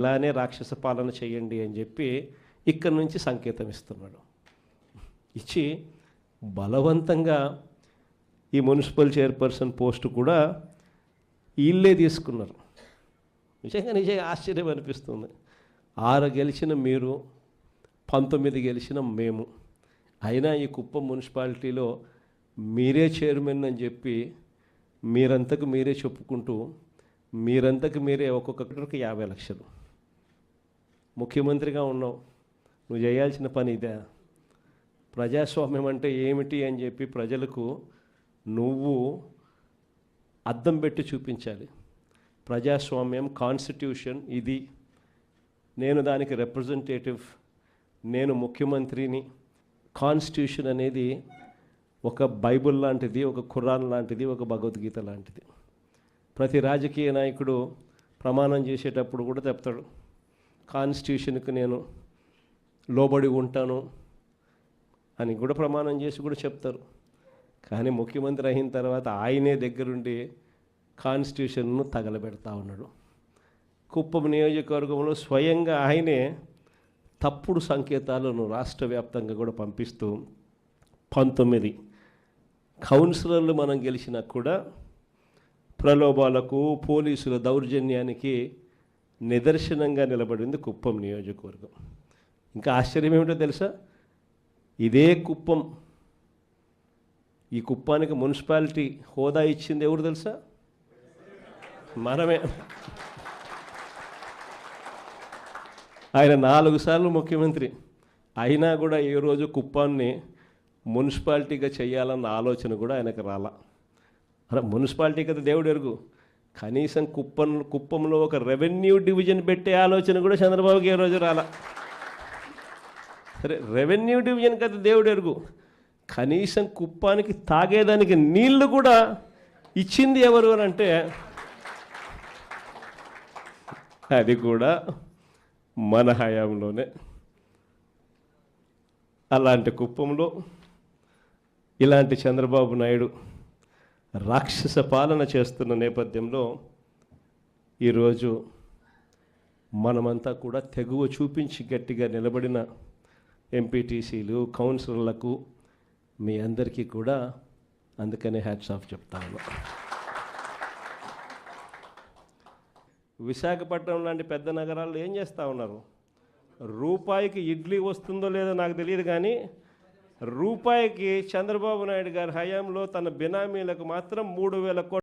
ఇలానే రాక్షస పాలన చేయండి అని చెప్పి ఇక్కడి నుంచి సంకేతం ఇస్తున్నాడు. ఇచ్చి బలవంతంగా ఈ మున్సిపల్ చైర్పర్సన్ పోస్ట్ కూడా వీళ్ళే తీసుకున్నారు. నిజంగా నిజంగా ఆశ్చర్యం అనిపిస్తుంది. ఆరు గెలిచిన మీరు పంతొమ్మిది గెలిచిన మేము. అయినా ఈ కుప్పం మున్సిపాలిటీలో మీరే చైర్మన్ అని చెప్పి మీరంతకు మీరే చెప్పుకుంటూ మీరంతకు మీరే ఒక్కొక్కరికి యాభై లక్షలు. ముఖ్యమంత్రిగా ఉన్నావు. నువ్వు చేయాల్సిన పని ఇదే. ప్రజాస్వామ్యం అంటే ఏమిటి అని చెప్పి ప్రజలకు నువ్వు అద్దం పెట్టి చూపించాలి. ప్రజాస్వామ్యం కాన్స్టిట్యూషన్ ఇది. నేను దానికి రిప్రజెంటేటివ్ నేను ముఖ్యమంత్రిని. కాన్స్టిట్యూషన్ అనేది ఒక బైబుల్ లాంటిది ఒక ఖురాన్ లాంటిది ఒక భగవద్గీత లాంటిది. ప్రతి రాజకీయ నాయకుడు ప్రమాణం చేసేటప్పుడు కూడా చెప్తాడు. కాన్స్టిట్యూషన్కి నేను లోబడి ఉంటాను అని కూడా ప్రమాణం చేసి కూడా చెప్తారు. కానీ ముఖ్యమంత్రి అయిన తర్వాత ఆయనే దగ్గరుండి కాన్స్టిట్యూషన్ను తగలబెడతా ఉన్నాడు. కుప్పం నియోజకవర్గంలో స్వయంగా ఆయనే తప్పుడు సంకేతాలను రాష్ట్ర వ్యాప్తంగా కూడా పంపిస్తూ పంతొమ్మిది కౌన్సిలర్లు మనం గెలిచినా కూడా ప్రలోభాలకు పోలీసుల దౌర్జన్యానికి నిదర్శనంగా నిలబడింది కుప్పం నియోజకవర్గం. ఇంకా ఆశ్చర్యం ఏమిటో తెలుసా? ఇదే కుప్పం. ఈ కుప్పానికి మున్సిపాలిటీ హోదా ఇచ్చింది ఎవరు తెలుసా? మనమే. ఆయన నాలుగు సార్లు ముఖ్యమంత్రి. అయినా కూడా ఏ రోజు కుప్పాన్ని మున్సిపాలిటీగా చేయాలన్న ఆలోచన కూడా ఆయనకు రాలా. అరే మున్సిపాలిటీ కదా దేవుడు ఎరుగు. కనీసం కుప్పం కుప్పంలో ఒక రెవెన్యూ డివిజన్ పెట్టే ఆలోచన కూడా చంద్రబాబుకి ఏ రోజు రాలా. సరే రెవెన్యూ డివిజన్ కదా దేవుడు ఎరుగు. కనీసం కుప్పానికి తాగేదానికి నీళ్ళు కూడా ఇచ్చింది ఎవరు అని అంటే అది కూడా మన హయాంలోనే. అలాంటి కుప్పంలో ఇలాంటి చంద్రబాబు నాయుడు రాక్షస పాలన చేస్తున్న నేపథ్యంలో ఈరోజు మనమంతా కూడా తెగువ చూపించి గట్టిగా నిలబడిన ఎంపీటీసీలు కౌన్సిలర్లకు మీ అందరికీ కూడా అందుకనే హ్యాట్స్ ఆఫ్ చెప్తాను విశాఖపట్నం లాంటి పెద్ద నగరాల్లో ఏం చేస్తూ ఉన్నారు? రూపాయికి ఇడ్లీ వస్తుందో లేదో నాకు తెలియదు కానీ రూపాయికి చంద్రబాబు నాయుడు గారి హయాంలో తన బినామీలకు మాత్రం మూడు వేల కోట్ల